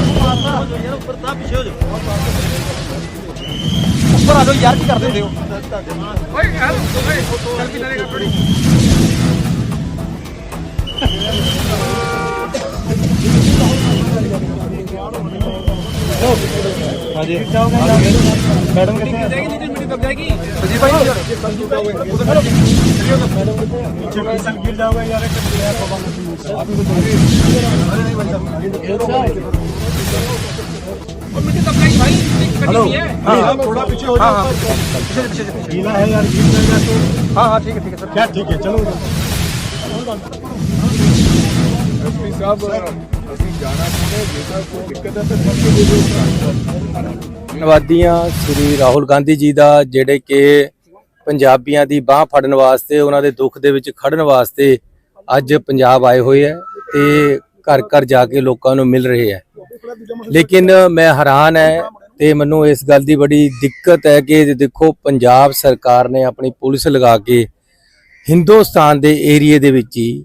ਯਾਰ ਉੱਪਰ ਤਾਂ ਪਿੱਛੇ ਹੋ ਜਾ ਉੱਪਰ ਆ ਜਾਓ ਯਾਰ ਕੀ ਕਰ ਦਿੰਦੇ ਹੋ ਓਏ ਯਾਰ ਓਏ ਚੱਲ ਕਿਨਾਰੇ ਕਰ ਥੋੜੀ ਹਾਂਜੀ ਮੈਡਮ ਕਿੱਥੇ कब जाएगी जी भाई गिर जाओगे यार हेलो थोड़ा पीछे हो जाओ पीछे पीछे गीला है यार गिर जाएगा तो हाँ हाँ ठीक है ठीक है सर क्या ठीक है चलो साहब ਅਸੀਂ ਜਾਣਾ ਚਾਹੁੰਦੇ ਜੇਕਰ ਕੋਈ ਦਿੱਕਤ ਹੈ ਤਾਂ ਮੌਕੇ ਦੇ ਦਿਓ ਧੰਨਵਾਦੀਆਂ ਸ੍ਰੀ ਰਾਹੁਲ ਗਾਂਧੀ ਜੀ ਦਾ, ਜਿਹੜੇ ਕਿ ਪੰਜਾਬੀਆਂ ਦੀ ਬਾਹ ਫੜਨ ਵਾਸਤੇ, ਉਹਨਾਂ ਦੇ ਦੁੱਖ ਦੇ ਵਿੱਚ ਖੜਨ ਵਾਸਤੇ ਅੱਜ ਪੰਜਾਬ ਆਏ ਹੋਏ ਹੈ ਤੇ ਘਰ ਘਰ ਜਾ ਕੇ ਲੋਕਾਂ ਨੂੰ ਮਿਲ ਰਹੇ ਹੈ। ਲੇਕਿਨ ਮੈਂ ਹੈਰਾਨ ਹੈ ਤੇ ਮੈਨੂੰ ਇਸ ਗੱਲ ਦੀ ਬੜੀ ਦਿੱਕਤ ਹੈ ਕਿ ਦੇਖੋ, ਪੰਜਾਬ ਸਰਕਾਰ ਨੇ ਆਪਣੀ ਪੁਲਿਸ ਲਗਾ ਕੇ ਹਿੰਦੁਸਤਾਨ ਦੇ ਏਰੀਏ ਦੇ ਵਿੱਚ ਹੀ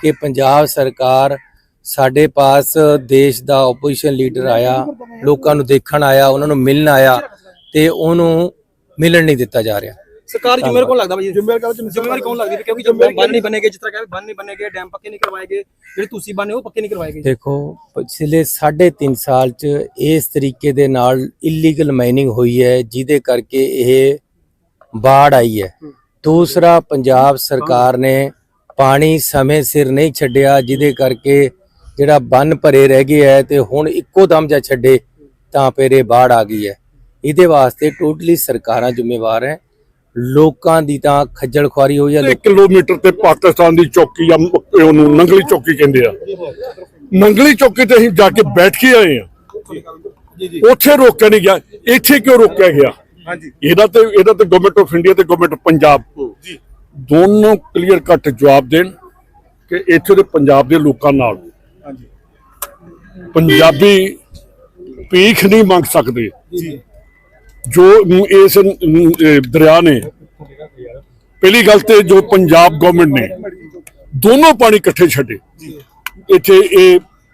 ਕਿ ਪੰਜਾਬ ਸਰਕਾਰ ਸਾਡੇ ਪਾਸ ਦੇਸ਼ ਦਾ ਆਪੋਜੀਸ਼ਨ ਲੀਡਰ ਆਇਆ ਲੋਕਾਂ ਨੂੰ ਦੇਖਣ ਆਇਆ ਉਹਨਾਂ ਨੂੰ ਮਿਲਣ ਆਇਆ ਤੇ ਉਹਨੂੰ ਮਿਲਣ ਨਹੀਂ ਦਿੱਤਾ ਜਾ ਰਿਹਾ। ਸਰਕਾਰ ਜ਼ਿੰਮੇਵਾਰ ਕੌਣ ਲੱਗਦਾ ਭਾਈ ਜ਼ਿੰਮੇਵਾਰੀ ਕੌਣ ਲੱਗਦੀ? ਕਿਉਂਕਿ ਜੋ ਬੰਨ ਨਹੀਂ ਬਣੇਗੇ ਜਿਸ ਤਰ੍ਹਾਂ ਕਹਿੰਦੇ ਬੰਨ ਨਹੀਂ ਬਣੇਗੇ ਡੈਮ ਪੱਕੇ ਨਹੀਂ ਕਰਵਾਏਗੇ ਜਿਹੜੇ ਤੁਸੀਂ ਬੰਨੇ ਉਹ ਪੱਕੇ ਨਹੀਂ ਕਰਵਾਏਗੇ। ਦੇਖੋ ਪਿਛਲੇ 3.5 ਸਾਲ ਚ ਇਸ ਤਰੀਕੇ ਦੇ ਨਾਲ ਇਲੀਗਲ ਮਾਈਨਿੰਗ ਹੋਈ ਹੈ ਜਿਹਦੇ ਕਰਕੇ ਇਹ ਬਾੜ ਆਈ ਹੈ। ਦੂਸਰਾ ਪੰਜਾਬ ਸਰਕਾਰ ਨੇ ਪਾਣੀ ਸਮੇਂ ਸਿਰ ਨਹੀਂ ਛੱਡਿਆ ਜਿਹਦੇ ਕਰਕੇ ਜਿਹੜਾ ਬੰਨ ਭਰੇ ਰਹਿ ਗਏ ਹੈ ਤੇ ਹੁਣ ਇੱਕੋ ਦਮ ਜਾ ਛੱਡੇ ਤਾਂ ਫਿਰ ਇਹ ਬਾੜ ਆ ਗਈ ਹੈ। ਇਹਦੇ ਵਾਸਤੇ ਟੋਟਲੀ ਸਰਕਾਰਾਂ ਜ਼ਿੰਮੇਵਾਰ ਹੈ। ਲੋਕਾਂ ਦੀ ਤਾਂ ਖੱਜਲ ਖੁਆਰੀ ਹੋਈ ਹੈ ਇੱਕ ਕਿਲੋਮੀਟਰ ਤੇ ਪਾਕਿਸਤਾਨ ਦੀ ਚੌਕੀ ਆ ਉਹਨੂੰ ਨੰਗਲੀ ਚੌਕੀ ਕਹਿੰਦੇ ਆ। ਨੰਗਲੀ ਚੌਕੀ ਤੇ ਅਸੀਂ ਜਾ ਕੇ ਬੈਠ ਕੇ ਆਏ ਆ ਉੱਥੇ ਰੋਕਿਆ ਨਹੀਂ ਗਿਆ। ਇੱਥੇ ਕਿਉਂ ਰੋਕਿਆ ਗਿਆ? ਹਾਂਜੀ। ਇਹਦਾ ਤੇ ਇਹਦਾ ਤੇ ਗਵਰਨਮੈਂਟ ਆਫ ਇੰਡੀਆ ਤੇ ਗਵਰਨਮੈਂਟ ਪੰਜਾਬ। ਦੋਨੋਂ ਕਲੀਅਰ ਕੱਟ ਜਵਾਬ ਦੇਣ ਕਿ ਇੱਥੇ ਦੇ ਪੰਜਾਬ ਦੇ ਲੋਕਾਂ ਨਾਲ। ਪੰਜਾਬੀ ਭੀਖ ਨਹੀਂ ਮੰਗ ਸਕਦੇ। ਜੀ। ਇਸ ਦਰਿਆ ਨੇ। ਪਹਿਲੀ ਗੱਲ ਤੇ ਜੋ ਪੰਜਾਬ ਗਵਰਨਮੈਂਟ ਨੇ ਦੋਨੋਂ ਪਾਣੀ ਇਕੱਠੇ ਛੱਡੇ। ਇੱਥੇ ਇਹ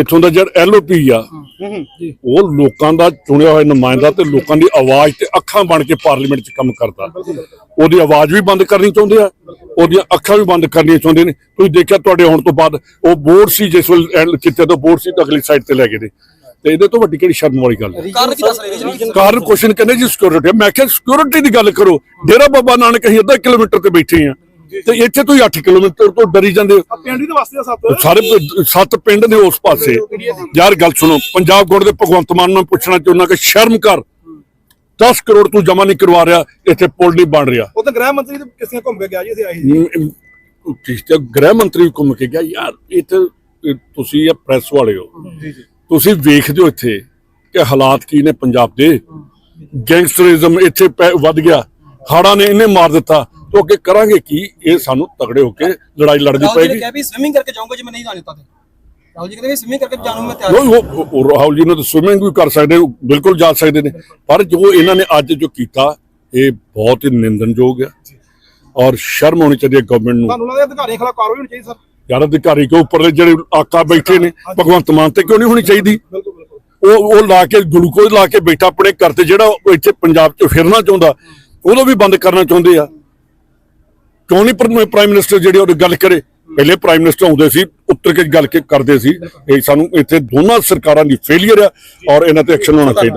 ਇਥੋਂ ਦਾ ਜਿਹੜਾ ਐਲਓਪੀ ਆ ਉਹ ਲੋਕਾਂ ਦਾ ਚੁਣਿਆ ਹੋਇਆ ਨੁਮਾਇੰਦਾ ਤੇ ਲੋਕਾਂ ਦੀ ਆਵਾਜ਼ ਤੇ ਅੱਖਾਂ ਬਣ ਕੇ ਪਾਰਲੀਮੈਂਟ 'ਚ ਕੰਮ ਕਰਦਾ। ਉਹਦੀ ਆਵਾਜ਼ ਵੀ ਬੰਦ ਕਰਨੀ ਚਾਹੁੰਦੇ ਆ ਉਹਦੀਆਂ ਅੱਖਾਂ ਵੀ ਬੰਦ ਕਰਨੀਆਂ ਚਾਹੁੰਦੇ ਨੇ। ਤੁਸੀਂ ਦੇਖਿਆ ਤੁਹਾਡੇ ਹੋਣ ਤੋਂ ਬਾਅਦ ਉਹ ਬੋਰਡ ਸੀ ਜਿਸ ਵੇਲੇ ਕਿਤੇ ਤੋਂ ਬੋਰਡ ਸੀ ਤਾਂ ਅਗਲੀ ਸਾਈਡ ਤੇ ਲੈ ਗਏ ਨੇ। ਤੇ ਇਹਦੇ ਤੋਂ ਵੱਡੀ ਕਿਹੜੀ ਸ਼ਰਮ ਵਾਲੀ ਗੱਲ ਹੈ ਕਾਰਨ ਕੁਐਸਚਨ ਕਹਿੰਦੇ ਜੀ ਸਿਕਿਉਰਿਟੀ ਮੈਂ ਕਿਹਾ ਸਿਕਿਉਰਿਟੀ ਦੀ ਗੱਲ ਕਰੋ। ਡੇਰਾ ਬਾਬਾ ਨਾਨਕ ਅਸੀਂ ਅੱਧਾ ਕਿਲੋਮੀਟਰ ਤੇ ਬੈਠੇ ਆ। ਤੇ ਇੱਥੇ ਤੁਸੀਂ 8 ਕਿਲੋਮੀਟਰ ਤੋਂ ਡਰੀ ਜਾਂਦੇ ਹੋ। ਪਿੰਡ ਹੀ ਤਾਂ ਵਸਦੇ ਆ ਸੱਤ? ਸਾਰੇ ਪ- ਸੱਤ ਪਿੰਡ ਨੇ ਉਸ ਪਾਸੇ। ਯਾਰ ਗੱਲ ਸੁਣੋ ਪੰਜਾਬ ਗੌਰ ਦੇ ਭਗਵੰਤ ਮਾਨ ਨੂੰ ਪੁੱਛਣਾ ਚਾਹੁੰਦਾ ਕਿ ਸ਼ਰਮ ਕਰ। 10 ਕਰੋੜ ਤੂੰ ਜਮਾ ਨਹੀਂ ਕਰਵਾ ਰਿਹਾ ਇੱਥੇ ਪੁਲ ਨਹੀਂ ਬਣ ਰਿਹਾ। ਉਹ ਤਾਂ ਗ੍ਰਹਿ ਮੰਤਰੀ ਤੇ ਕਿਸੇ ਘੁੰਮ ਕੇ ਗਿਆ ਜੀ ਇੱਥੇ ਆਈ ਸੀ। ਕਿਸ ਤੇ ਗ੍ਰਹਿ ਮੰਤਰੀ ਵੀ ਘੁੰਮ ਕੇ ਗਿਆ। ਯਾਰ ਇੱਥੇ ਇਹ ਤੁਸੀਂ ਇਹ ਪ੍ਰੈਸ ਵਾਲੇ ਹੋ। ਜੀ ਜੀ। ਤੁਸੀਂ ਵੇਖਦੇ ਹੋ ਇੱਥੇ ਕਿ ਹਾਲਾਤ ਕੀ ਨੇ ਪੰਜਾਬ ਦੇ। ਗੈਂਗਸਟਰਿਜ਼ਮ ਇੱਥੇ ਪੈ- ਵੱਧ ਗਿਆ। ਹਾੜਾ ਨੇ ਇਹਨੇ ਮਾਰ ਦਿੱਤਾ। ਤੋਂ ਅੱਗੇ ਕਰਾਂਗੇ ਕੀ? ਇਹ ਸਾਨੂੰ ਤਗੜੇ ਹੋ ਕੇ ਲੜਾਈ ਲੜਨੀ ਜੀ ਪਏਗੀ। ਕਿਹਾ ਵੀ ਸਵਿਮਿੰਗ ਕਰਕੇ ਜਾਊਂਗਾ ਜੇ ਮੈਂ ਨਹੀਂ ਜਾਣ ਦਿੱਤਾ ਤੇ। ਰਾਹੁਲ ਜੀ ਕਹਿੰਦੇ ਸਵਿਮਿੰਗ ਕਰਕੇ ਜਾਣੂ ਮੈਂ ਤਿਆਰ ਉਹ ਰਾਹੁਲ ਜੀ ਨੇ ਤਾਂ ਸਵਿਮਿੰਗ ਵੀ ਕਰ ਸਕਦੇ ਬਿਲਕੁਲ ਜਾ ਸਕਦੇ ਨੇ। ਪਰ ਜੋ ਇਹਨਾਂ ਨੇ ਅੱਜ ਜੋ ਕੀਤਾ ਇਹ ਬਹੁਤ ਹੀ ਨਿੰਦਨਯੋਗ ਹੈ। ਔਰ ਸ਼ਰਮ ਹੋਣੀ ਚਾਹੀਦੀ ਹੈ ਗਵਰਨਮੈਂਟ ਨੂੰ। ਤੁਹਾਨੂੰ ਲੱਗਦਾ ਅਧਿਕਾਰੀਆਂ ਖਿਲਾਫ ਕਾਰਵਾਈ ਹੋਣੀ ਚਾਹੀਦੀ ਸਰ? ਯਾਰ ਅਧਿਕਾਰੀ ਕੇ ਉੱਪਰ ਦੇ ਜਿਹੜੇ ਆਕਾ ਬੈਠੇ ਨੇ? ਭਗਵੰਤ ਮਾਨ ਤੇ ਕਿਉਂ ਨਹੀਂ ਹੋਣੀ ਚਾਹੀਦੀ? ਉਹ ਉਹ ਲਾ ਕੇ ਗਲੂਕੋਜ਼ ਲਾ ਕੇ ਬੈਠਾ ਆਪਣੇ ਘਰ ਤੇ ਜਿਹੜਾ ਇੱਥੇ ਪੰਜਾਬ 'ਚ ਫਿਰਨਾ ਚਾਹੁੰਦਾ ਉਹਦੋਂ ਵੀ ਬੰਦ ਕਰਨਾ ਚਾਹੁੰਦੇ ਆ। ਕਿਉਂ ਨਹੀਂ ਪ੍ਰਾਈਮ ਮਿਨਿਸਟਰ ਜਿਹੜੇ ਉਹ ਗੱਲ ਕਰੇ? ਪਹਿਲੇ ਪ੍ਰਾਈਮ ਮਿਨਿਸਟਰ ਆਉਂਦੇ ਸੀ, ਉੱਤਰ ਕੇ ਗੱਲ ਕੇ ਕਰਦੇ ਸੀ। ਇਹ ਸਾਨੂੰ ਇੱਥੇ ਦੋਨਾਂ ਸਰਕਾਰਾਂ ਦੀ ਫੇਲਿਅਰ ਆ ਔਰ ਇਹਨਾਂ ਤੇ ਐਕਸ਼ਨ ਹੋਣਾ ਚਾਹੀਦਾ।